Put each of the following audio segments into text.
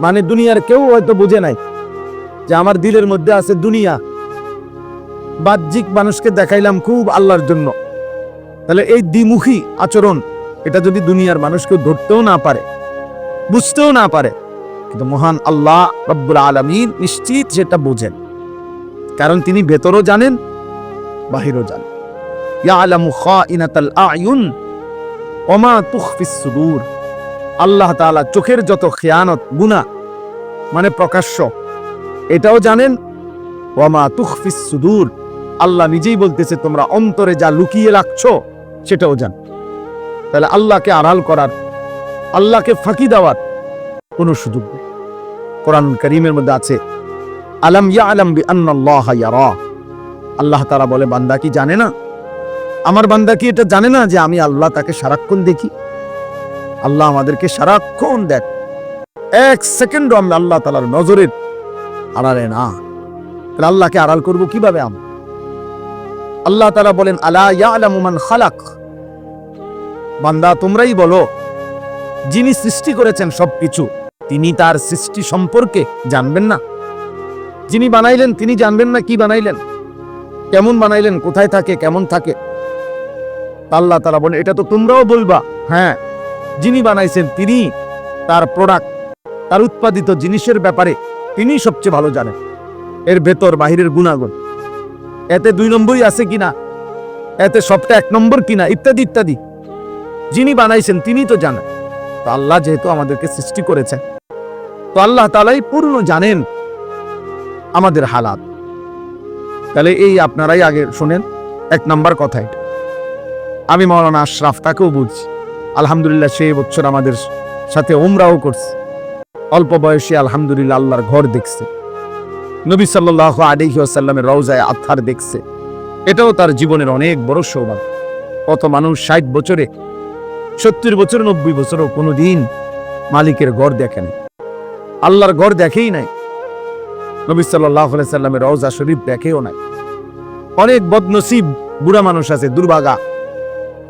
মানে দুনিয়ার কেউ হয়তো বুঝে নাই যে আমার দিলের মধ্যে আছে দুনিয়া। বাহ্যিক মানুষকে দেখাইলাম খুব আল্লাহর জন্য। তাহলে এই দ্বিমুখী আচরণ, এটা যদি দুনিয়ার মানুষকে ধরতেও না পারে, বুঝতেও না পারে, কিন্তু মহান আল্লাহ রব্বুল আলমিন নিশ্চিত সেটা বোঝেন। কারণ তিনি ভেতরও জানেন, বাহিরও জানেন। ইয়ালামু খাইনাতাল আয়ুন, ওমা তুখফিস সুদূর। আল্লাহ তাআলা চোখের যত খেয়ানত, গুনাহ মানে প্রকাশ্য, এটাও জানেন, ওয়ামা তুখফিস সুদূর, আল্লাহ নিজেই বলতেছে, তোমরা অন্তরে যা লুকিয়ে রাখছো, সেটাও জান। তাহলে আল্লাহকে আড়াল করার, আল্লাহকে ফাঁকি দেওয়ার কোনো সুযোগ নেই। কোরআন করিমের মধ্যে আছে, আলম ইয়া আলম বি আন্নাল্লাহ আল্লাহ তারা বলে, বান্দা কি জানে না? আমার বান্দা কি এটা জানে না যে আমি আল্লাহ তাকে সারাক্ষণ দেখি? আল্লাহ আমাদেরকে সারাক্ষণ দেখ। এক সেকেন্ডও আমি আল্লাহ তালার নজরের আড়ালে না। আল্লাহকে আড়াল করব কীভাবে আমি আল্লাহ তালা বলেন, আলা ইয়ালামু খালাক? বান্দা, তোমরাই বলো, যিনি সৃষ্টি করেছেন সবকিছু, তিনি তার সৃষ্টি সম্পর্কে জানবেন না? যিনি বানাইলেন, তিনি জানবেন না কি বানাইলেন? কেমন বানাইলেন? কোথায় থাকে? কেমন থাকে? আল্লাহ তালা বলেন, এটা তো তোমরাও বলবা। হ্যাঁ যিনি বানাইছেন তিনি তার প্রোডাক্ট তার উৎপাদিত জিনিসের ব্যাপারে তিনি সবচেয়ে ভালো জানেন। এর ভেতর বাহিরের গুণাগুণ। এতে দুই নম্বরই আছে কিনা? এতে সবটা এক নম্বর কিনা? ইত্যাদি ইত্যাদি। যিনি বানাইছেন তিনি তো জানেন। তো আল্লাহ যেহেতু আমাদেরকে সৃষ্টি করেছেন, তো আল্লাহ তালাই পূর্ণ জানেন আমাদের হালাত। তাহলে এই আপনারাই আগে শোনেন, এক নম্বর কথা এটা। আমি মৌলানা আশরাফ তাকেও বুঝছি আলহামদুলিল্লাহ সে বছর আমাদের সাথে ওমরাও করছে। অল্প বয়সে আলহামদুলিল্লাহ আল্লাহর ঘর দেখছে। নবী সাল্লাহ আলিহি আসাল্লামের রওজায় আথার দেখছে। এটাও তার জীবনের অনেক বড় সৌভাগ্য। কত মানুষ ষাট বছরে, সত্তর বছর, নব্বই বছরও কোনোদিন মালিকের ঘর দেখেনি আল্লাহর ঘর দেখেই নাই। নবী সাল্লাহ সাল্লামের রওজা শরীফ দেখেও নাই। অনেক বদনসিব বুড়া মানুষ আছে, দুর্ভাগা।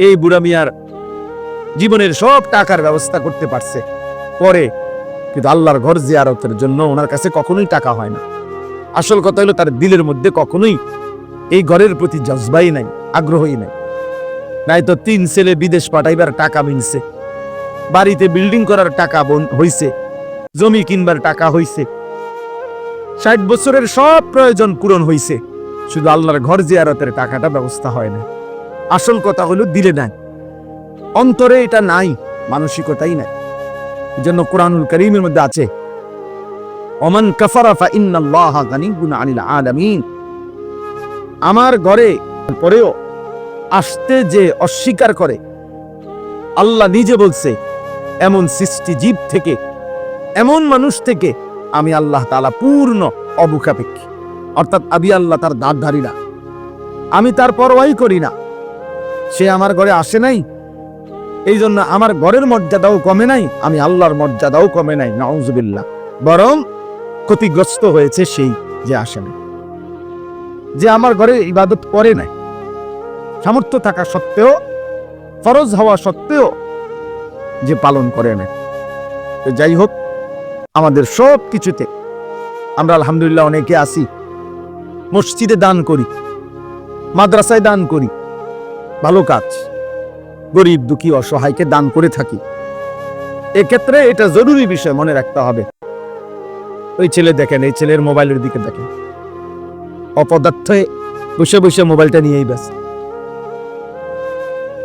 এই বুড়া মিয়ার জীবনের সব টাকার ব্যবস্থা করতে পারছে। পরে কিন্তু আল্লাহর ঘর জিয়ারতের জন্য ওনার কাছে কখনোই টাকা হয় না। আসল কথা হলো তার দিলের মধ্যে কখনোই এই ঘরের প্রতি জজবাই নাই, আগ্রহই নাই। নাই তো তিন ছেলে বিদেশ পাঠাইবার টাকা মিলছে, বাড়িতে বিল্ডিং করার টাকা হইছে, জমি কিনবার টাকা হইছে। ষাট বছরের সব প্রয়োজন পূরণ হইছে, শুধু আল্লাহর ঘর জিয়ারতের টাকাটা ব্যবস্থা হয় না। আসল কথা হলো দিলে নাই। অন্তরে এটা নাই, মানসিকতাই নাই। এই জন্য কোরআনুল করিমের মধ্যে আছে অমান কাফারা ফা ইন্নাল্লাহা গানিয়্যুন আনিল আলামিন। আমার ঘরে পরেও আসতে যে অস্বীকার করে, আল্লাহ নিজে বলছে, এমন সৃষ্টি জীব থেকে, এমন মানুষ থেকে আমি আল্লাহ তালা পূর্ণ অবুকাপেক্ষী অর্থাৎ আমি আল্লাহ তার দাঁত ধারি না আমি তার পরোয়াই করি না। সে আমার ঘরে আসে নাই এই জন্য আমার ঘরের মর্যাদাও কমে নাই, আমি আল্লাহর মর্যাদাও কমে নাই, নাউজুবিল্লাহ। বরং ক্ষতিগ্রস্ত হয়েছে সেই যে আসে নাই যে আমার ঘরে ইবাদত করে নাই। সামর্থ্য থাকা সত্ত্বেও, ফরজ হওয়া সত্ত্বেও যে পালন করে না তো যাই হোক, আমাদের সব কিছুতে আমরা আলহামদুলিল্লাহ অনেকে আসি মসজিদে দান করি, মাদ্রাসায় দান করি, ভালো কাজ। গরিব, দুঃখী, অসহায়কে দান করে থাকি। এক্ষেত্রে এটা জরুরি বিষয় মনে রাখতে হবে। ওই ছেলে দেখেন, এই ছেলের মোবাইলের দিকে দেখেন। অপদার্থে বসে বসে মোবাইলটা নিয়েই ব্যস্ত।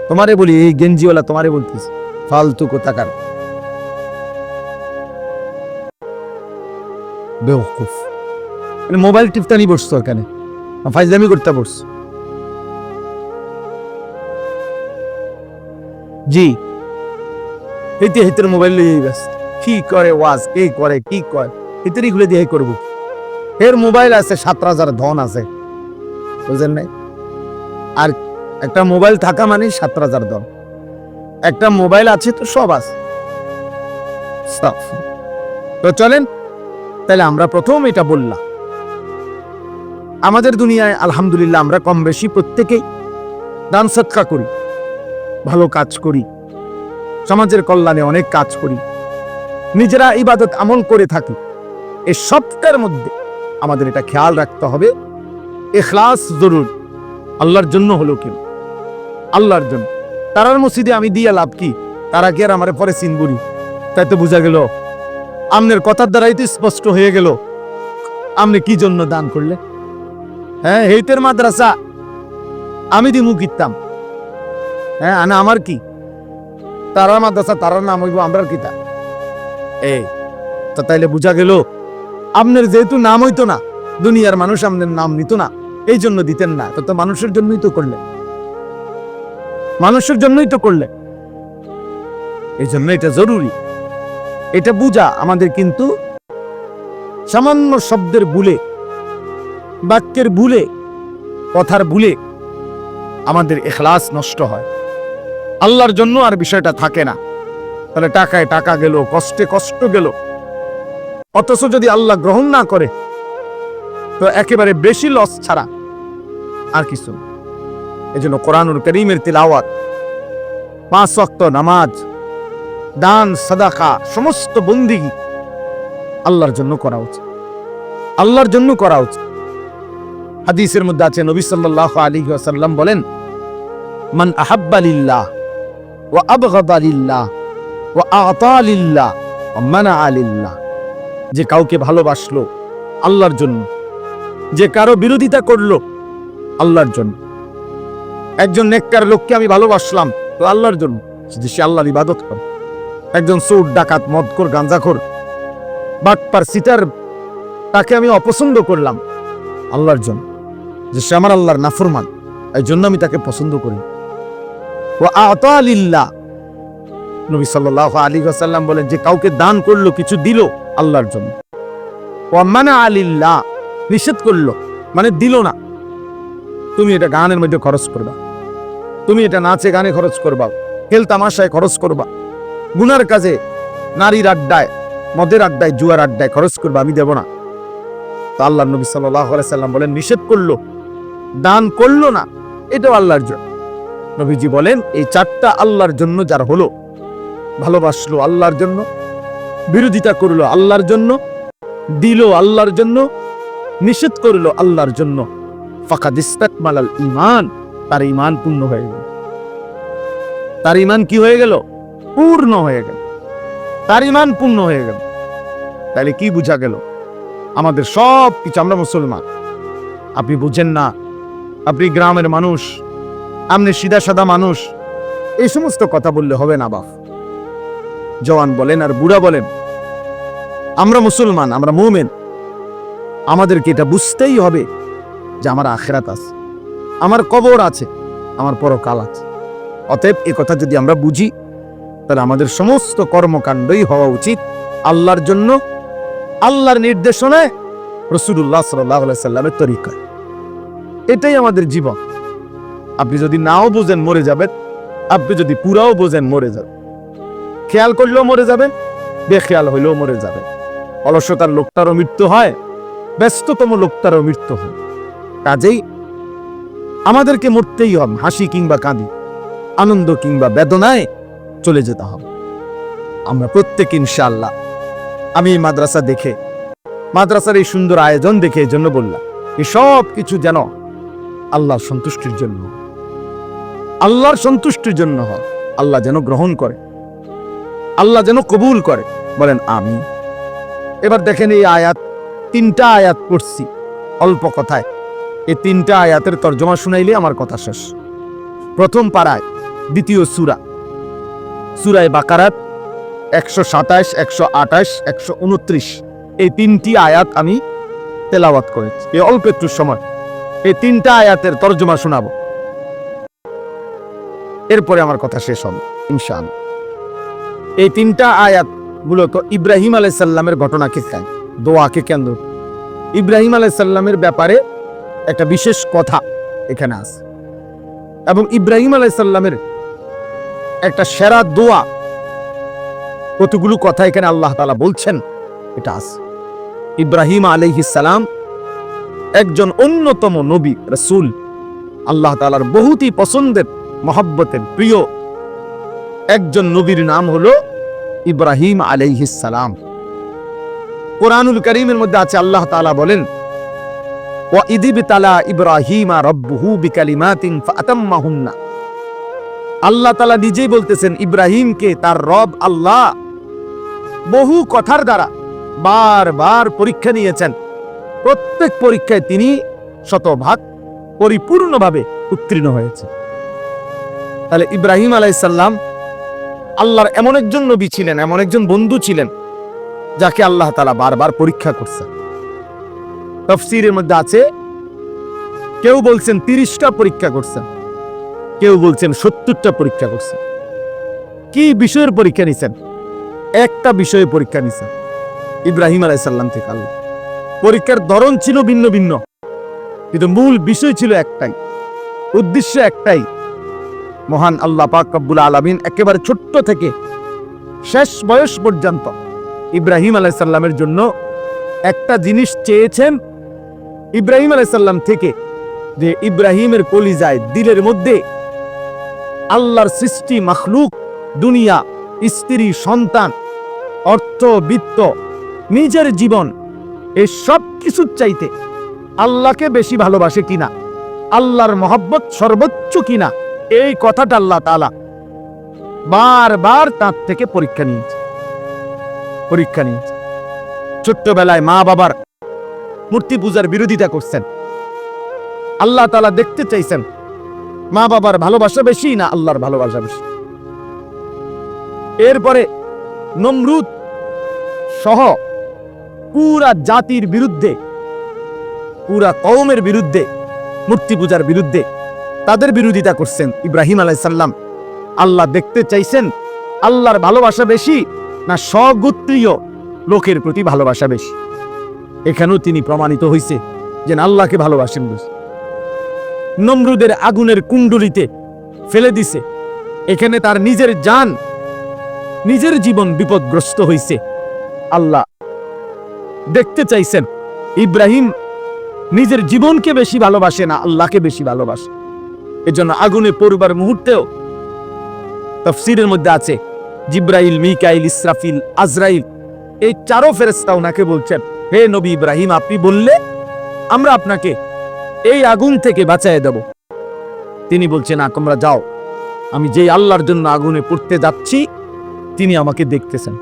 তোমারে বলি, এই গেঞ্জিওয়ালা তোমারে বলতিস ফালতু কোথাকার। বেওকুফ। মানে মোবাইল টিপতানি বসছো এখানে। ফাইজলামি করতে বসছো। জি। হেতে হেতের মোবাইল লইয়ে ব্যস্ত কি করে ওয়াজ, কে করে, কি করে হেতেরই খুলে দিয়ে করব। এর মোবাইল আছে, সাত হাজার ধন আছে। বুঝলেন নাই? আর একটা মোবাইল থাকা মানে সাত হাজার ধন। একটা মোবাইল আছে তো সব আছে। তো চলেন, তাহলে আমরা প্রথম এটা বললাম। আমাদের দুনিয়ায় আলহামদুলিল্লাহ আমরা কম বেশি প্রত্যেকেই দান সৎকা করি। ভালো কাজ করি। সমাজের কল্যাণে অনেক কাজ করি। নিজেরা ইবাদত আমল করে থাকি। এ সবটার মধ্যে আমাদের এটা খেয়াল রাখতে হবে। এখলাস জরুর। আল্লাহর জন্য হলো কেউ? আল্লাহর জন্য। তারার মসজিদে আমি দিয়া লাভ কি? তারা কি আর আমার পরে চিনবুরি তাই তো বোঝা গেল। আমনের কথার দ্বারাই তো স্পষ্ট হয়ে গেল। আপনি কি জন্য দান করলে? হ্যাঁ হেইতের মাদ্রাসা। আমি দিমু কিতাম। হ্যাঁ আনা আমার কি? তারা মাদ্রাসা, তারার নাম হইব আমরার কিতা। এই তো তাইলে বুঝা গেল আপনার যেহেতু নাম হইতো না, দুনিয়ার মানুষ আপনার নাম নিত না, এই জন্য দিতেন না। তো তো মানুষের জন্যই তো করলে। মানুষের জন্যই তো করলে। এই জন্য এটা জরুরি। এটা বুঝা আমাদের কিন্তু সামান্য শব্দের ভুলে, বাক্যের ভুলে, কথার ভুলে আমাদের এখলাস নষ্ট হয়। আল্লাহর জন্য আর বিষয়টা থাকে না। তাহলে টাকায় টাকা গেল, কষ্টে কষ্ট গেল। অথচ যদি আল্লাহ গ্রহণ না করে, তো একেবারে বেশি লস ছাড়া আর কিছু। এই জন্য কোরআনুল করিমের তিলাওয়াত, পাঁচ ওয়াক্ত নামাজ, দান, সাদাকা, সমস্ত বন্দিগি আল্লাহর জন্য করা উচিত। আল্লাহর জন্য করা উচিত। হাদিসের মধ্যে আছে, নবী সাল্লাল্লাহু আলাইহি ওয়াসাল্লাম বলেন, মান আহাব্বা লিল্লাহ ওয়া আবগাদা লিল্লাহ, ওয়া আতা লিল্লাহ, ওয়া মানাআ লিল্লাহ। যে কাউকে ভালোবাসলো আল্লাহর জন্য, যে কারও বিরোধিতা করল আল্লাহর জন্য। একজন নেককার লোককে আমি ভালোবাসলাম তো আল্লাহর জন্য যে সে আল্লাহর ইবাদত করে। একজন চোর, ডাকাত, মদখোর, গাঁজাখোর, বাটপার, সিটার, তাকে আমি অপছন্দ করলাম আল্লাহর জন্য। যে সে আমার আল্লাহর নাফরমান, এই জন্য আমি তাকে পছন্দ করি। ও আতালিল্লাহ নবী ওয়াসাল্লাম বলেন, যে কাউকে দান করল, কিছু দিল আল্লাহর জন্য। ও আলিল্লাহ নিষেধ করল মানে দিল না। তুমি এটা গানের মধ্যে খরচ করবা। তুমি এটা নাচে গানে খরচ করবা। খেল তামাশায় খরচ করবা। গুনার কাজে নারীর আড্ডায়, মদের আড্ডায়, জুয়ার আড্ডায় খরচ করবা, আমি দেব না। তো আল্লাহ নবী সাল্লাহ সাল্লাম বলেন, নিষেধ করল, দান করল না, এটাও আল্লাহর জন্য। নবীজি বলেন, এই চারটা আল্লাহর জন্য যার হলো, ভালোবাসলো আল্লাহর জন্য, বিরোধিতা করল আল্লাহর জন্য, দিল আল্লাহর জন্য, নিষেধ করল আল্লাহর জন্য, ফাকাদ ইস্তাকমালাল ইমান তার ইমান পূর্ণ হয়ে গেল। তার ইমান কি হয়ে গেল? পূর্ণ হয়ে গেল। তার ইমান পূর্ণ হয়ে গেল। তাহলে কি বুঝা গেল? আমাদের সব কিছু আমরা মুসলমান। আপনি বুঝেন না, আপনি গ্রামের মানুষ আপনি সিধা সাদা মানুষ। এই সমস্ত কথা বললে হবে না, বাপ। জওয়ান বলেন আর বুড়া বলেন, আমরা মুসলমান, আমরা মুমেন। আমাদেরকে এটা বুঝতেই হবে যে আমার আখেরাত আছে, আমার কবর আছে, আমার পরকাল আছে। অতএব এ কথা যদি আমরা বুঝি, তাহলে আমাদের সমস্ত কর্মকাণ্ডই হওয়া উচিত আল্লাহর জন্য, আল্লাহর নির্দেশনায় রসুল্লাহ সাল্লাহ সাল্লামের তরিকায়। এটাই আমাদের জীবন। আপনি যদি নাও বোঝেন মরে যাবেন, আপনি যদি পুরাও বোঝেন মরে যাবেন। খেয়াল করলেও মরে যাবেন, বেখেয়াল হইলেও মরে যাবেন। অলসতার লোকটারও মৃত্যু হয়, ব্যস্ততম লোকটারও মৃত্যু হয়। কাজেই আমাদেরকে মরতেই হবে, হাসি কিংবা কাঁদি, আনন্দ কিংবা বেদনায় চলে যেতে হবে। আমরা প্রত্যেক ইনশাআল্লাহ, আমি এই মাদ্রাসা দেখে, মাদ্রাসার এই সুন্দর আয়োজন দেখে এই জন্য বললাম, এই সব কিছু যেন আল্লাহ সন্তুষ্টির জন্য। আল্লাহর সন্তুষ্টির জন্য হয়। আল্লাহ যেন গ্রহণ করে। আল্লাহ যেন কবুল করে। বলেন আমি এবার দেখেন এই আয়াত, তিনটা আয়াত পড়ছি অল্প কথায়। এই তিনটা আয়াতের তর্জমা শুনাইলে আমার কথা শেষ। প্রথম পাড়ায়, দ্বিতীয় সুরা। সুরায় বাকারাত, একশো সাতাশ, একশো আঠাশ, একশো উনত্রিশ। এই তিনটি আয়াত আমি তেলাওয়াত করেছি। এই অল্প একটু সময়। এই তিনটা আয়াতের তর্জমা শোনাবো। এরপরে আমার কথা শেষ হবে, ইনশাআল্লাহ। এই তিনটা আয়াত মূলত ইব্রাহিম আলাইসাল্লামের ঘটনাকে চায় দোয়াকে কেন্দ্র। ইব্রাহিম আলাইসাল্লামের ব্যাপারে একটা বিশেষ কথা এখানে আছে। এবং ইব্রাহিম আলাইসাল্লামের একটা সেরা দোয়া, কতগুলো কথা এখানে আল্লাহ তালা বলছেন, এটা আছে। ইব্রাহিম আলাইহিসালাম একজন অন্যতম নবী, রসুল। আল্লাহ তালার বহুতই পছন্দের মহব্বতের প্রিয় একজন নবীর নাম হলো ইব্রাহিম আলাইহিস সালাম। কোরআনুল করিমের মধ্যে আছে, আল্লাহ তাআলা বলেন আল্লাহ তাআলা নিজেই বলতেছেন, ইব্রাহিমকে তার রব আল্লাহ বহু কথার দ্বারা বারবার পরীক্ষা নিয়েছেন। প্রত্যেক পরীক্ষায় তিনি শতভাগ পরিপূর্ণভাবে উত্তীর্ণ হয়েছে। তাহলে ইব্রাহিম আলাইসাল্লাম আল্লাহর এমন একজন নবী ছিলেন, এমন একজন বন্ধু ছিলেন, যাকে আল্লাহ তালা বারবার পরীক্ষা করছেন। তফসিরের মধ্যে আছে, কেউ বলছেন তিরিশটা পরীক্ষা করছেন, কেউ বলছেন সত্তরটা পরীক্ষা করছেন। কি বিষয়ের পরীক্ষা নিছেন? একটা বিষয়ে পরীক্ষা নিছেন, ইব্রাহিম আলাইসাল্লাম থেকে আল্লাহ। পরীক্ষার ধরন ছিল ভিন্ন ভিন্ন, কিন্তু মূল বিষয় ছিল একটাই, উদ্দেশ্য একটাই মহান আল্লাহ পাক রব্বুল আলামিন একেবারে ছোট্ট থেকে শেষ বয়স পর্যন্ত ইব্রাহিম আলাইসাল্লামের জন্য একটা জিনিস চেয়েছেন ইব্রাহিম আলাইসাল্লাম থেকে যে ইব্রাহিমের কলিজায়, দিলের মধ্যে আল্লাহর সৃষ্টি মখলুক, দুনিয়া, স্ত্রী, সন্তান, অর্থ, বিত্ত, নিজের জীবন এই সব কিছুর চাইতে আল্লাহকে বেশি ভালোবাসে কিনা? আল্লাহর মহব্বত সর্বোচ্চ কিনা? এই কথাটা আল্লাহ তালা বারবার তার থেকে পরীক্ষা নিয়েছে। পরীক্ষা নিয়েছে। ছোট্টবেলায় মা বাবার মূর্তি পূজার বিরোধিতা করছেন। আল্লাহ তালা দেখতে চাইছেন, মা বাবার ভালোবাসা বেশি না আল্লাহর ভালোবাসা বেশি। এরপরে নমরুদ সহ পুরা জাতির বিরুদ্ধে, পুরা কওমের বিরুদ্ধে, মূর্তি পূজার বিরুদ্ধে তাদের বিরোধিতা করছেন ইব্রাহিম আলাইসাল্লাম। আল্লাহ দেখতে চাইছেন আল্লাহর ভালোবাসা বেশি না স্বগোত্রীয় লোকের প্রতি ভালোবাসা বেশি। এখানেও তিনি প্রমাণিত হয়েছে যে না আল্লাহকে ভালোবাসেন বেশি নমরুদের আগুনের কুণ্ডলিতে ফেলে দিছে। এখানে তার নিজের যান নিজের জীবন বিপদগ্রস্ত হয়েছে আল্লাহ দেখতে চাইছেন ইব্রাহিম নিজের জীবনকে বেশি ভালোবাসে না আল্লাহকে বেশি ভালোবাসে। এজন্য আগুনে পড়বার মুহূর্তেও তফসিরের মধ্যে আছে, জিব্রাইল, মিকাইল, ইসরাফিল, আজরাইল। এই চারো ফেরেস্তা ওনাকে বলছেন, হে নবী ইব্রাহিম, আপনি বললে আমরা আপনাকে এই আগুন থেকে বাঁচায় দেব। তিনি বলছেন, না, তোমরা যাও। আমি যেই আল্লাহর জন্য আগুনে পড়তে যাচ্ছি, তিনি আমাকে দেখতেছেন।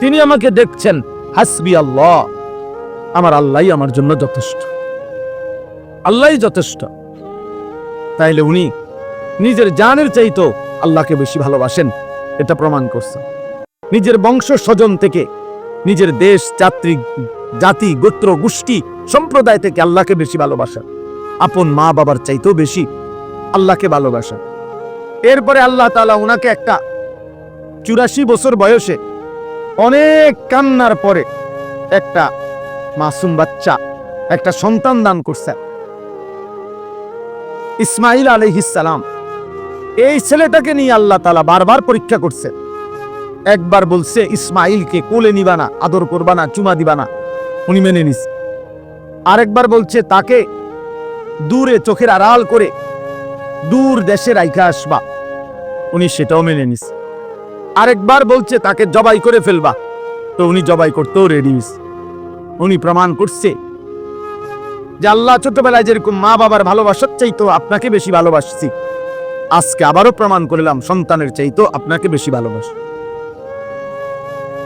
তিনি আমাকে দেখছেন, হাসবি আল্লাহ। আমার আল্লাহই আমার জন্য যথেষ্ট। আল্লাহই যথেষ্ট। তাইলে উনি নিজের জানের চাইতো আল্লাহকে বেশি ভালোবাসেন, এটা প্রমাণ করছেন নিজের বংশ স্বজন থেকে নিজের দেশ যাত্রী জাতি, গোত্র, গোষ্ঠী, সম্প্রদায় থেকে আল্লাহকে বেশি ভালোবাসেন। আপন মা বাবার চাইতেও বেশি আল্লাহকে ভালোবাসেন। এরপরে আল্লাহ তাআলা ওনাকে একটা চুরাশি বছর বয়সে অনেক কান্নার পরে একটা মাসুম বাচ্চা, একটা সন্তান দান করছেন। ইসমাইল আলহিসাম এই ছেলেটাকে নিয়ে আল্লাহ তালা বারবার পরীক্ষা করছে। একবার বলছে, ইসমাইলকে কোলে নিবা না, আদর করবা না, চুমা দিবা না। উনি মেনে নিস আরেকবার বলছে, তাকে দূরে চোখের আড়াল করে দূর দেশে রাইখা আসবা। উনি সেটাও মেনে নিস আরেকবার বলছে, তাকে জবাই করে ফেলবা। তো উনি জবাই করতেও রেডি উনি প্রমাণ করছে যে আল্লাহ ছোটবেলায় যেরকম মা বাবার ভালোবাসার চাইতো আপনাকে বেশি ভালোবাসছি। আজকে আবারও প্রমাণ করলাম, সন্তানের চাইতো আপনাকে বেশি ভালোবাসি।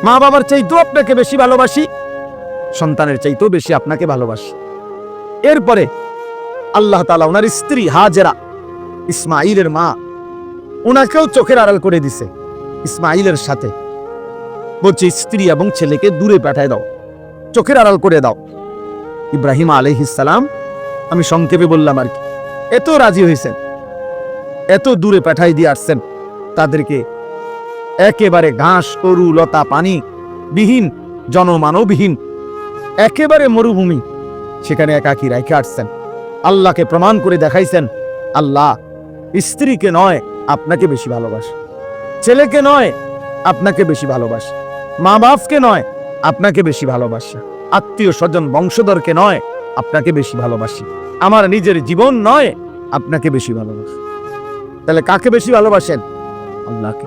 মা বাবার চাইতো আপনাকে বেশি ভালোবাসি, সন্তানের চাইতেও বেশি আপনাকে ভালোবাসি। এরপরে আল্লাহ তালা ওনার স্ত্রী হাজেরা ইসমাইলের মা ওনাকেও চোখের আড়াল করে দিছে ইসমাইলের সাথে। বলছে, স্ত্রী এবং ছেলেকে দূরে পাঠায় দাও, চোখের আড়াল করে দাও। ইব্রাহিম আলহিসাম আমি সংক্ষেপে বললাম আর কি। এত রাজি হয়েছেন, এত দূরে পাঠাই দিয়ে আসছেন, তাদেরকে একেবারে ঘাস তরু লতা, পানি, বিহীন, জনমানবহীন, একেবারে মরুভূমি, সেখানে একাকি রেখে আসছেন। আল্লাহকে প্রমাণ করে দেখাইছেন, আল্লাহ স্ত্রীকে নয়, আপনাকে বেশি ভালোবাসে। ছেলেকে নয়, আপনাকে বেশি ভালোবাসে। মা বাপকে নয়, আপনাকে বেশি ভালোবাসে। আত্মীয় স্বজন বংশধরকে নয়, আপনাকে বেশি ভালোবাসি। আমার নিজের জীবন নয়, আপনাকে বেশি ভালোবাসি। তাহলে কাকে বেশি ভালোবাসেন? আল্লাহকে।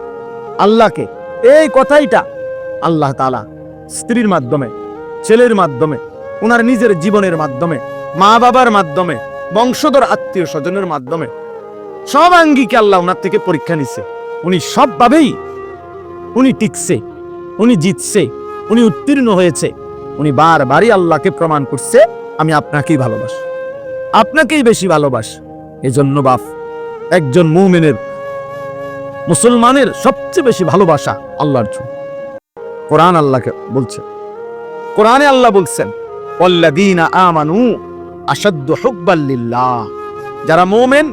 আল্লাহকে। এই কথাইটা আল্লাহ তালা স্ত্রীর মাধ্যমে, ছেলের মাধ্যমে ওনার নিজের জীবনের মাধ্যমে মা বাবার মাধ্যমে, বংশধর আত্মীয় স্বজনের মাধ্যমে, সব আঙ্গিকে আল্লাহ ওনার থেকে পরীক্ষা নিছে। উনি সবভাবেই, উনি টিকছে, উনি জিতছে, উনি উত্তীর্ণ হয়েছে। উনি বারবারই আল্লাহকে প্রমাণ করছে, আমি আপনাকেই ভালোবাসি। আপনাকেই বেশি ভালোবাসি। এজন্য বাপ, একজন মুমিনের, মুসলমানের সবচেয়ে বেশি ভালোবাসা আল্লাহর জন্য। কোরআন আল্লাহকে বলছে। কোরআনে আল্লাহ বলছেন আমানু যারা মুমিন,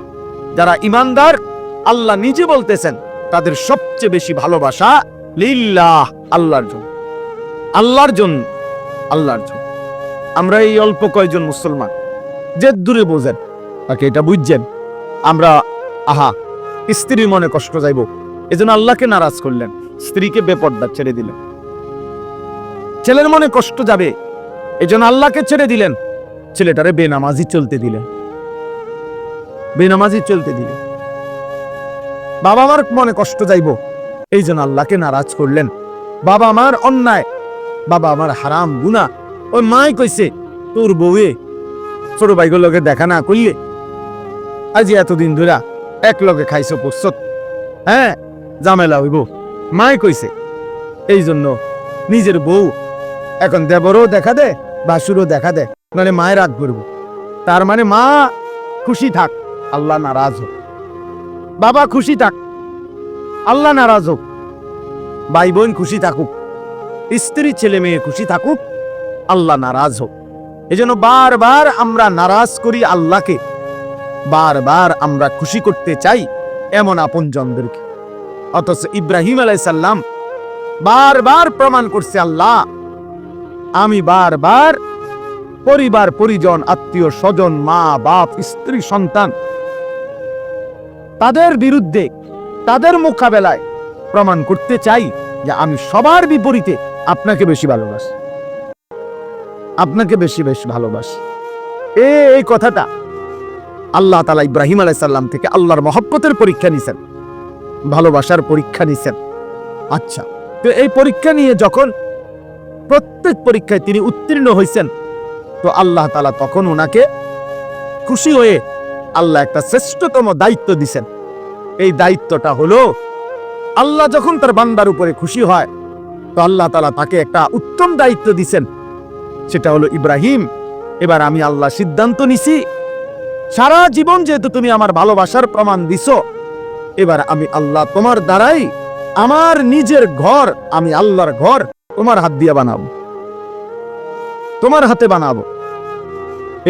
যারা ইমানদার আল্লাহ নিজে বলতেছেন, তাদের সবচেয়ে বেশি ভালোবাসা লিল্লাহ, আল্লাহর জন্য। আল্লাহর জন্য আল্লাহর জন্য। আমরা এই অল্প কয়জন মুসলমান, যে দূরে বোঝেন, তাকে এটা বুঝছেন। আমরা, আহা স্ত্রীর মনে কষ্ট যাইব, এজন্য আল্লাহকে নারাজ করলেন, স্ত্রীকে বেপর্দা ছেড়ে দিলেন। ছেলের মনে কষ্ট যাবে, এজন্য আল্লাহকে ছেড়ে দিলেন, ছেলেটারে বেনামাজি চলতে দিলেন। বেনামাজি চলতে দিলেন। বাবা মার মনে কষ্ট যাইব এই জন্য আল্লাহকে নারাজ করলেন। বাবা আমার অন্যায় বাবা, আমার হারাম গুনা ওই মাই কইছে, তোর বউয়ে ছোট ভাইগুলোকে দেখা না করলে আজি এতদিন ধরে এক লগে খাইছো পড়ছত হ্যাঁ জামেলা হইব। মাই কইছে, এই জন্য নিজের বউ এখন দেবরও দেখা দে বাসুরও দেখা দে মানে মায়ের রাগ করব তার মানে মা খুশি থাক, আল্লাহ নারাজ হোক। বাবা খুশি থাক, আল্লাহ নারাজ হোক। ভাই বোন খুশি থাকুক। স্ত্রী ছেলে মেয়ে খুশি থাকুক, আল্লাহ নারাজ হোক। এজন্য বারবার আমরা নারাজ করি আল্লাহকে। বারবার আমরা খুশি করতে চাই এমন আপনজনদেরকে। অথচ ইব্রাহিম আলাইসাল্লাম বারবার প্রমাণ করছে, আল্লাহ, আমি বারবার পরিবার, পরিজন, আত্মীয়, স্বজন, মা, বাপ, স্ত্রী, সন্তান তাদের বিরুদ্ধে, তাদের মোকাবেলায় প্রমাণ করতে চাই যে আমি সবার বিপরীতে আপনাকে বেশি ভালোবাসি। আপনাকে বেশি বেশি ভালোবাসি। এ, এই কথাটা আল্লাহ তালা ইব্রাহিম আলাইসাল্লাম থেকে আল্লাহর মহব্বতের পরীক্ষা নিছেন। ভালোবাসার পরীক্ষা নিছেন। আচ্ছা তো এই পরীক্ষা নিয়ে যখন প্রত্যেক পরীক্ষায় তিনি উত্তীর্ণ হয়েছেন তো আল্লাহ তালা তখন ওনাকে খুশি হয়ে আল্লাহ একটা শ্রেষ্ঠতম দায়িত্ব দিছেন। এই দায়িত্বটা হলো, আল্লাহ যখন তার বান্দার উপরে খুশি হয় তো আল্লাহ তালা তাকে একটা উত্তম দায়িত্ব দিছেন। সেটা হলো ইব্রাহিম। এবার আমি আল্লাহ সিদ্ধান্ত নিছি, সারা জীবন যেহেতু তুমি আমার ভালোবাসার প্রমাণ দিছো, এবার আমি আল্লাহ তোমার দ্বারাই আমার নিজের ঘর, আমি আল্লাহর ঘর তোমার হাত দিয়ে বানাবো। তোমার হাতে বানাবো।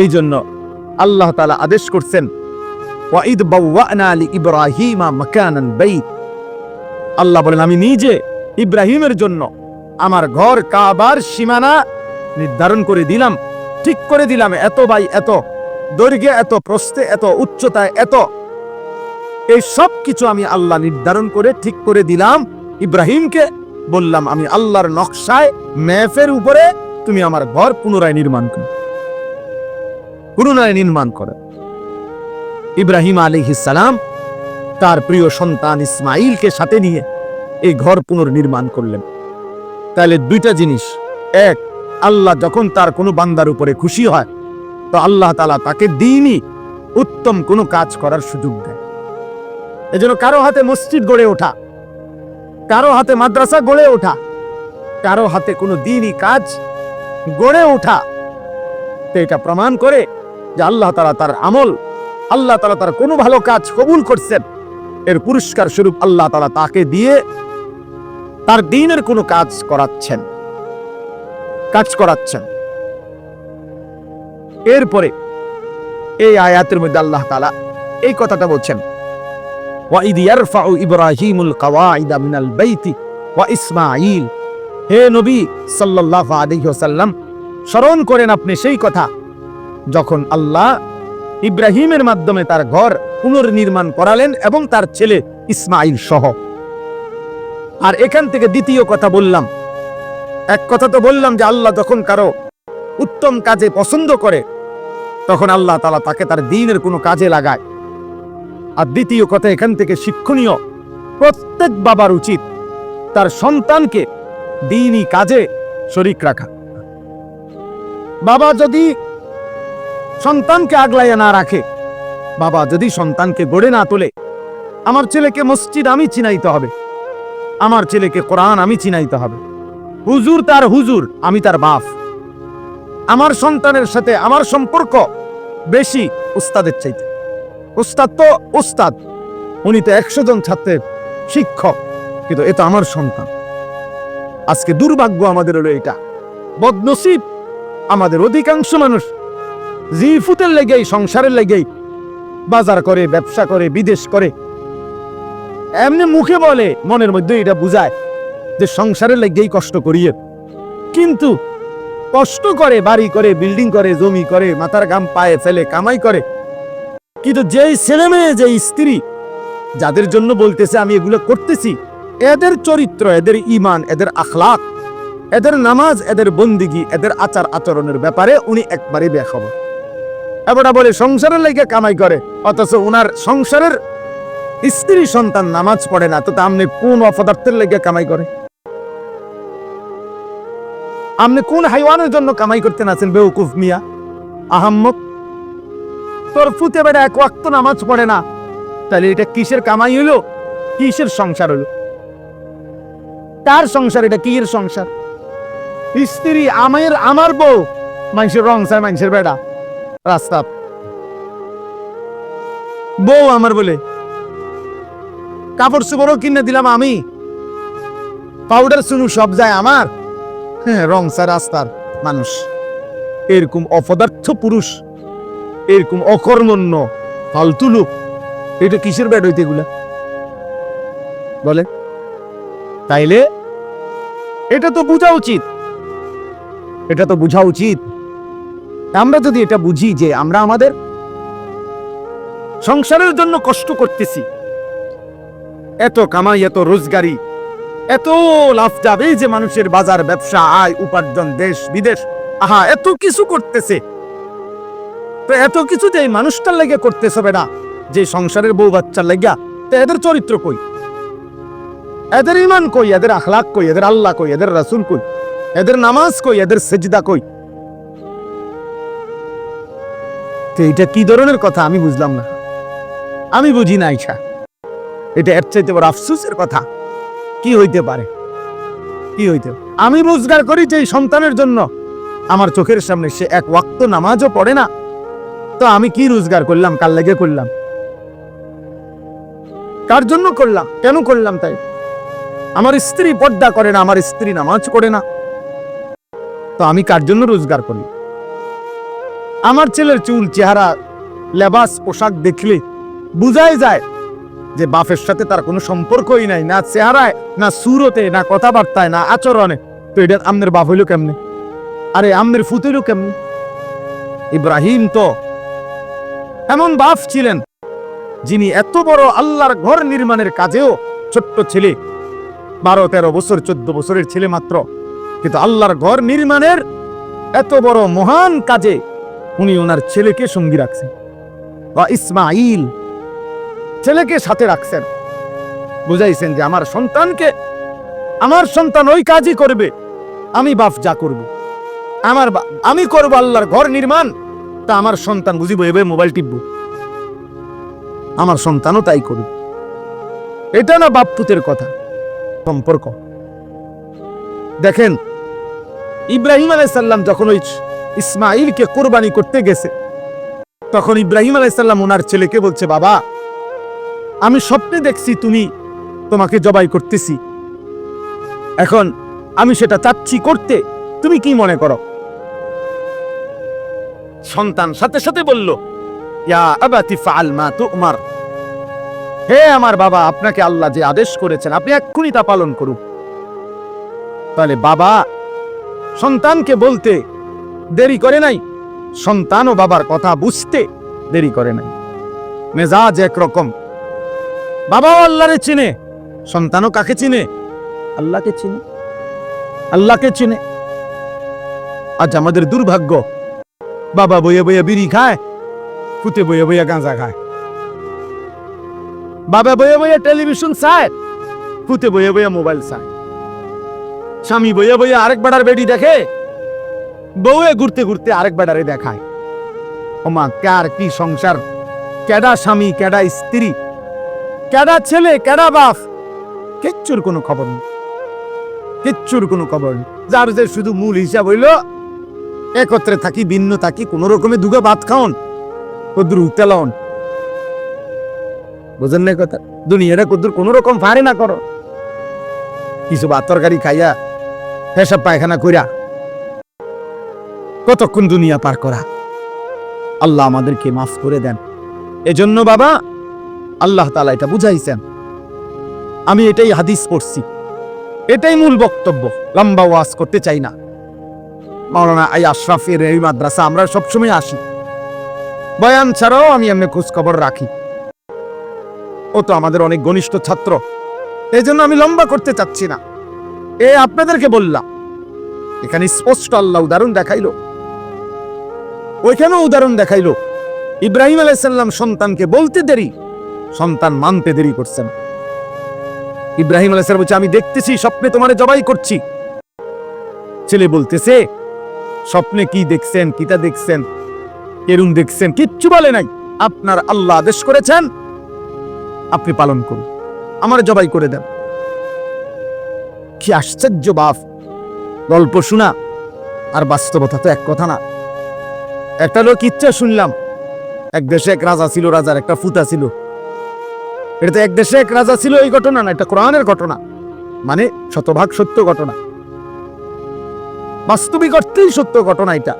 এই জন্য আল্লাহ তালা আদেশ করছেন ওয়াইদ বাওয়ানা লি ইব্রাহিমা আল্লাহ বলেন, আমি নিজে ইব্রাহিমের জন্য। আমার ঘর কাবার সীমানা নির্ধারণ করে দিলাম। ঠিক করে দিলাম এত বাই এত, দৈর্ঘ্যে এত, প্রস্থে এত, উচ্চতায় এত। এই সব কিছু আমি আল্লাহ নির্ধারণ করে ঠিক করে দিলাম। ইব্রাহিমকে বললাম, আমি আল্লাহর নকশায় ম্যাপের উপরে তুমি আমার ঘর পুনরায় নির্মাণ করো। পুনরায় নির্মাণ করে। ইব্রাহিম আলী সালাম তার প্রিয় সন্তান ইসমাইলকে সাথে নিয়ে এই ঘর পুনর্নির্মাণ করলেন। তাহলে দুইটা জিনিস। এক, আল্লাহ যখন তার কোনো বান্দার উপরে খুশি হয়, তো আল্লাহ তালা তাকে দিনই উত্তম কোনো কাজ করার সুযোগ দেয়। এজন্য কারও হাতে মসজিদ গড়ে ওঠা, কারও হাতে মাদ্রাসা গড়ে ওঠা, কারও হাতে কোনো দিনই কাজ গড়ে ওঠা। তো এটা প্রমাণ করে যে আল্লাহ তালা তার আমল, আল্লাহ তালা তার কোনো ভালো কাজ কবুল করছেন। এর পুরস্কার স্বরূপ আল্লাহ তালা তাকে দিয়ে তার দিনের কোনো কাজ করাচ্ছেন। কাজ করাচ্ছেন। এরপরে এই আয়াতের মধ্যে আল্লাহ তালা এই কথাটা বলছেন ওয়াইদ ইয়ারফাউ ইব্রাহিমুল মিনাল বাইতি ওয়া হে নবী সাল্লাল্লাহু আলাইহি ওয়াসাল্লাম, স্মরণ করেন আপনি সেই কথা, যখন আল্লাহ ইব্রাহিমের মাধ্যমে তার ঘর পুনর্নির্মাণ করালেন এবং তার ছেলে ইসমাইল সহ। আর এখান থেকে দ্বিতীয় কথা বললাম। এক কথা তো বললাম যে আল্লাহ যখন কারও উত্তম কাজে পছন্দ করে, তখন আল্লাহ তালা তাকে তার দিনের কোনো কাজে লাগায়। আর দ্বিতীয় কথা, এখান থেকে শিক্ষণীয়, প্রত্যেক বাবার উচিত তার সন্তানকে দিনই কাজে শরিক রাখা। বাবা যদি সন্তানকে আগলাইয়া না রাখে, বাবা যদি সন্তানকে গড়ে না তোলে, আমার ছেলেকে মসজিদ আমি চিনাইতে হবে। আমার ছেলেকে কোরআন আমি চিনাইতে হবে। হুজুর তার হুজুর, আমি তার বাপ। আমার সন্তানের সাথে আমার সম্পর্ক বেশি উস্তাদের চাইতে। উস্তাদ তো উস্তাদ, উনি তো একশো জন ছাত্রের শিক্ষক, কিন্তু এটা আমার সন্তান। আজকে দুর্ভাগ্য আমাদের হলো এটা। বদনসিব আমাদের অধিকাংশ মানুষ জিফুতের লেগেই, সংসারের লেগেই বাজার করে, ব্যবসা করে, বিদেশ করে এমনি মুখে বলে, মনের মধ্যে এটা বুঝায় যে সংসারের লেগেই কষ্ট করিয়ে। কিন্তু কষ্ট করে, বাড়ি করে, বিল্ডিং করে, জমি করে, মাথার গাম পায়ে ফেলে, কামাই করে। কিন্তু যেই ছেলে মেয়ে, যেই স্ত্রী, যাদের জন্য বলতেছে, আমি এগুলো করতেছি এদের চরিত্র, এদের ইমান এদের আখলাক এদের নামাজ, এদের বন্দিগি, এদের আচার আচরণের ব্যাপারে উনি একবারে বেখবর। এবারটা বলে, সংসারের লেগে কামাই করে, অথচ উনার সংসারের স্ত্রী সন্তান নামাজ পড়ে না, তো আপনি কোন অপদার্থের লেগে কামাই করে? আপনি কোন হাইওয়ানের জন্য কামাই করতে আছেন বেউকুফ মিয়া? আহাম্মক তোর ফুতে বেড়া এক ওয়াক্ত নামাজ পড়ে না, তাহলে এটা কিসের কামাই হইল কিসের সংসার হলো? তার সংসার এটা কিসের সংসার? স্ত্রী আমার আমার বউ, মানুষের রং চায় মানুষের বেড়া। রাস্তা। বউ আমার বলে কাপড় চোপড়ও কিনে দিলাম আমি। পাউডার চুনু সব যায় আমার। হ্যাঁ রং চা রাস্তার মানুষ। এরকম অপদার্থ পুরুষ, এরকম অকর্মণ্য, ফালতু লোক, এটা কিসের ব্যাট হইতে এগুলা? বলে, তাইলে এটা তো বোঝা উচিত। এটা তো বোঝা উচিত। আমরা যদি এটা বুঝি যে আমরা আমাদের সংসারের জন্য কষ্ট করতেছি এত কামাই, এত রোজগারি, এত লাভ যাবে যে মানুষের বাজার, ব্যবসা, আয়, উপার্জন, দেশ, বিদেশ, আহা, এত কিছু করতেছে। তো এত কিছু যে মানুষটার লেগে করতেছে বেটা, যে সংসারের বউ বাচ্চার লেগা তো এদের চরিত্র কই? এদের ইমান কই? এদের আখলাক কই? এদের আল্লাহ কই? এদের রাসুল কই? এদের নামাজ কই? এদের সেজদা কই? তো এটা কি ধরনের কথা আমি বুঝলাম না। আমি বুঝি না ইচ্ছা এটা এর চাইতে বড় আফসুসের কথা। কি হইতে পারে? কি হইতে? আমি রোজগার করি যে সন্তানের জন্য। আমার চোখের সামনে সে এক ওয়াক্ত নামাজও পড়ে না। তো আমি কি রোজগার করলাম? কার লেগে করলাম? কার জন্য করলাম? কেন করলাম তাই? আমার স্ত্রী পর্দা করে না, আমার স্ত্রী নামাজ করে না। তো আমি কার জন্য রোজগার করি? আমার ছেলের চুল, চেহারা, লেবাস, পোশাক দেখলে বুঝাই যায় যে বাপের সাথে তার কোনো সম্পর্কই নাই, না চেহারায়, না সুরতে, না কথাবার্তায়, না আচরণে। তো এটা আমনের বাপ হইল কেমনে? আরে আমনের ফুত হইল কেমনে? ইব্রাহিম তো এমন বাপ ছিলেন যিনি এত বড় আল্লাহর ঘর নির্মাণের কাজেও ছোট্ট ছেলে। বারো, তেরো বছর, চোদ্দ বছরের ছেলে মাত্র। কিন্তু আল্লাহর ঘর নির্মাণের এত বড় মহান কাজে উনি ওনার ছেলেকে সঙ্গী রাখছেন। বা ইসমাইল ছেলেকে সাথে রাখছেন। বুঝাইছেন যে আমার সন্তানকে, আমার সন্তান ওই কাজই করবে, আমি বাপ যা করব। আমার আমি করব আল্লাহর ঘর নির্মাণ, তা আমার সন্তান বুঝিব এবে মোবাইল টিপব। আমার সন্তানও তাই করবে। এটা না বাপ পুতের কথা, সম্পর্ক। দেখেন, ইব্রাহিম আলাইসাল্লাম যখন ওই ইসমাইলকে কোরবানি করতে গেছে, তখন ইব্রাহিম আলাইসাল্লাম ওনার ছেলেকে বলছে, বাবা আমি স্বপ্নে দেখছি তুমি তোমাকে জবাই করতেছি। এখন আমি সেটা চাচ্ছি করতে, তুমি কি মনে করো? সন্তান সাথে সাথে বলল হে আমার বাবা, আপনাকে আল্লাহ যে আদেশ করেছেন, আপনি এক্ষুনি তা পালন করুন। তাহলে বাবা সন্তানকে বলতে দেরি করে নাই, সন্তান ও বাবার কথা বুঝতে দেরি করে নাই। মেজাজ একরকম। বাবাও আল্লাহরে চিনে সন্তানও কাকে চিনে? আল্লাহকে চিনে। আল্লাহকে চিনে। আজ আমাদের দুর্ভাগ্য বাবা বইয়ে বইয়ে বিড়ি খায় ফুতে বইয়ে বইয়ে গাঁজা খায়। বাবা বইয়ে বইয়ে টেলিভিশন চায় ফুতে বইয়ে বইয়ে মোবাইল চায়। স্বামী বইয়া বইয়া আরেক বেড়ার বেডি দেখে বউয়ে ঘুরতে ঘুরতে আরেক বেড়ারে দেখায়। ওমা কার কি সংসার? কেডা স্বামী কেডা স্ত্রী? কেডা ছেলে, কেডা বাপ? কিচ্ছুর কোনো খবর নেই। কিচ্ছুর কোনো খবর নেই। যার যে শুধু মূল হিসাব হইল, একত্রে থাকি, ভিন্ন থাকি, কোন রকমে দুগা ভাত খাওন, কদ্দুর উত্তেলন বুঝেন না কথা? দুনিয়াটা কদ্দুর কোন রকম ফারে না করো। কিছু ভাত তরকারি খাইয়া, পেশাব পায়খানা কইরা, কতক্ষণ দুনিয়া পার করা? আল্লাহ আমাদেরকে মাফ করে দেন। এজন্য বাবা আল্লাহ তালা এটা বুঝাইছেন। আমি এটাই হাদিস পড়ছি। এটাই মূল বক্তব্য। লম্বা ওয়াজ করতে চাই না। মাওলানা আই আশরাফের এই মাদ্রাসা, আমরা সবসময় আসি। বয়ান ছাড়াও আমি এমনি খোঁজখবর রাখি। ও তো আমাদের অনেক ঘনিষ্ঠ ছাত্র। এই জন্য আমি লম্বা করতে চাচ্ছি না। এ আপনাদেরকে বললাম, এখানে স্পষ্ট আল্লাহ উদাহরণ দেখাইলো। ওইখানেও উদাহরণ দেখাইলো। ইব্রাহিম আলাইসাল্লাম সন্তানকে বলতে দেরি। সন্তান মানতে দেরি করছেন। ইব্রাহিম আলাইসাল্লাম বলছে, আমি দেখতেছি, স্বপ্নে তোমারে জবাই করছি। ছেলে বলতেছে, স্বপ্নে কি দেখছেন কিটা দেখছেন এরুম দেখছেন, কিচ্ছু বলে নাই। আপনার আল্লাহ আদেশ করেছেন, আপনি পালন করুন। আমার জবাই করে দেন। কি আশ্চর্য বাপ। গল্প শোনা, আর বাস্তবতা তো এক কথা না। একটা লোক ইচ্ছা শুনলাম। এক দেশে এক রাজা ছিল, রাজার একটা ফুতা ছিল। এটা তো এক দেশে এক রাজা ছিল এই ঘটনা না, এটা কোরআনের ঘটনা। মানে শতভাগ সত্য ঘটনা। বাস্তবিক অর্থেই সত্য ঘটনা এটা।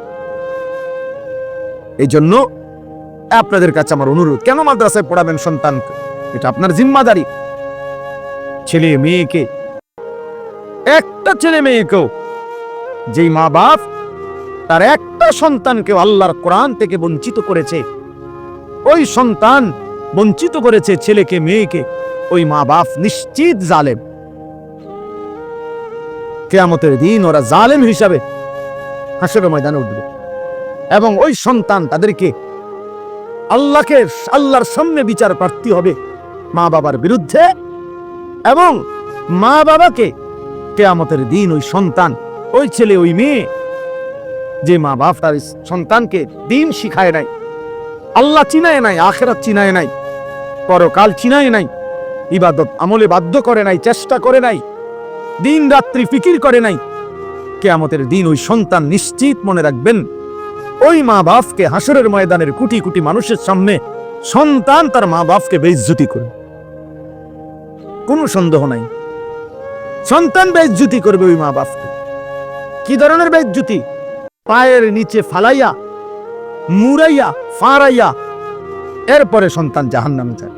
এই জন্য আপনাদের কাছে আমার অনুরোধ, কেন মাদ্রাসায় পড়াবেন সন্তানকে? এটা আপনার জিম্মাদারি। ছেলে মেয়েকে, একটা ছেলে মেয়েকেও, যেই মা বাপ, তার একটা সন্তানকে আল্লাহর কোরআন থেকে বঞ্চিত করেছে, ওই সন্তান বঞ্চিত করেছে ছেলেকে, মেয়েকে। ওই মা বাপ নিশ্চিত জালেম। কেয়ামতের দিন ওরা জালেম হিসাবে হাসের ময়দানে উঠবে। এবং ওই সন্তান তাদেরকে আল্লাহকে, আল্লাহর সামনে বিচার প্রার্থী হবে মা বাবার বিরুদ্ধে এবং মা বাবাকে কেয়ামতের দিন ওই সন্তান, ওই ছেলে, ওই মেয়ে যে মা বাপ তার সন্তানকে দিন শিখায় নাই আল্লাহ চিনায় নাই, আখেরাত চিনায় নাই, পরকাল চিনায় নাই, ইবাদত আমলে বাধ্য করে নাই, চেষ্টা করে নাই, দিন রাত্রি ফিকির করে নাই। কেয়ামতের দিন ওই সন্তান নিশ্চিত মনে রাখবেন, ওই মা বাপকে হাসরের ময়দানের কোটি কোটি মানুষের সামনে সন্তান তার মা বাপকে বেইজ্জতি করে কোনো সন্দেহ নাই। সন্তান বেইজ্জতি করবে ওই মা বাপকে। কি ধরনের বেইজ্জতি? পায়ের নিচে ফালাইয়া মুরাইয়া, ফারাইয়া, এরপরে সন্তান জাহান নামে যায়।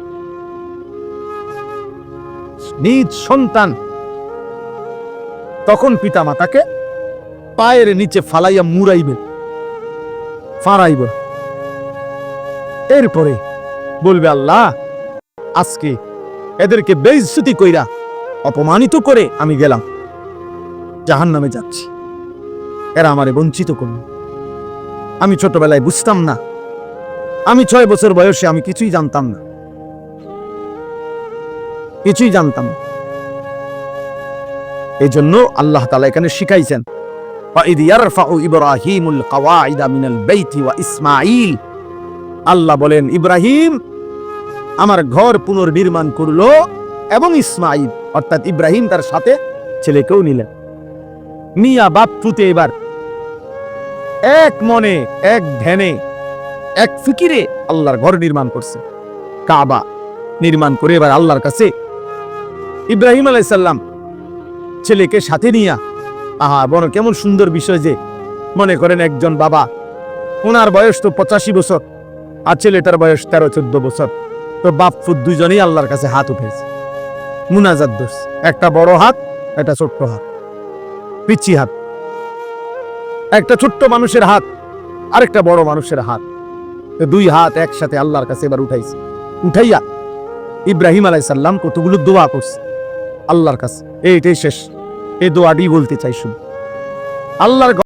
নিজ সন্তান। তখন পিতা মাতাকে পায়ের নিচে ফালাইয়া মুরাইবে, ফারাইবে। এরপরে বলবে, আল্লাহ, আজকে এদেরকে বেইজ্জতি কইরা অপমানিত করে আমি গেলাম। জাহান নামে যাচ্ছি। এরা আমারে বঞ্চিত করল আমি ছোটবেলায় বুঝতাম না। আমি ছয় বছর বয়সে আমি কিছুই জানতাম না। কিছুই জানতাম এই জন্য আল্লাহ তালা এখানে শিখাইছেন আল্লাহ বলেন, ইব্রাহিম, আমার ঘর পুনর্নির্মাণ করল এবং ইসমাইল অর্থাৎ ইব্রাহিম তার সাথে ছেলেকেও নিলেন। মিয়া বাপ এবার এক মনে, এক ধ্যানে, এক ফিকিরে আল্লাহর ঘর নির্মাণ করছে। কাবা নির্মাণ করে এবার আল্লাহর কাছে ইব্রাহিম আলাইসাল্লাম ছেলেকে সাথে নিয়া, আহা, বড় কেমন সুন্দর বিষয় যে, মনে করেন একজন বাবা, ওনার বয়স তো পঁচাশি বছর, আর ছেলেটার বয়স তেরো, চোদ্দ বছর, তো বাপ ফুট দুইজনেই আল্লাহর কাছে হাত উঠেছে। মুনাজাত একটা বড় হাত, একটা ছোট্ট হাত পিচ্ছি হাত। একটা ছোট্ট মানুষের হাত, আরেকটা বড় মানুষের হাত। দুই হাত একসাথে আল্লাহর কাছে এবার উঠাইছে। উঠাইয়া ইব্রাহিম আলাই সাল্লাম কতগুলো দোয়া করছে আল্লাহর কাছে। এইটাই শেষ। এই দোয়াটি বলতে চাই শুধু। আল্লাহর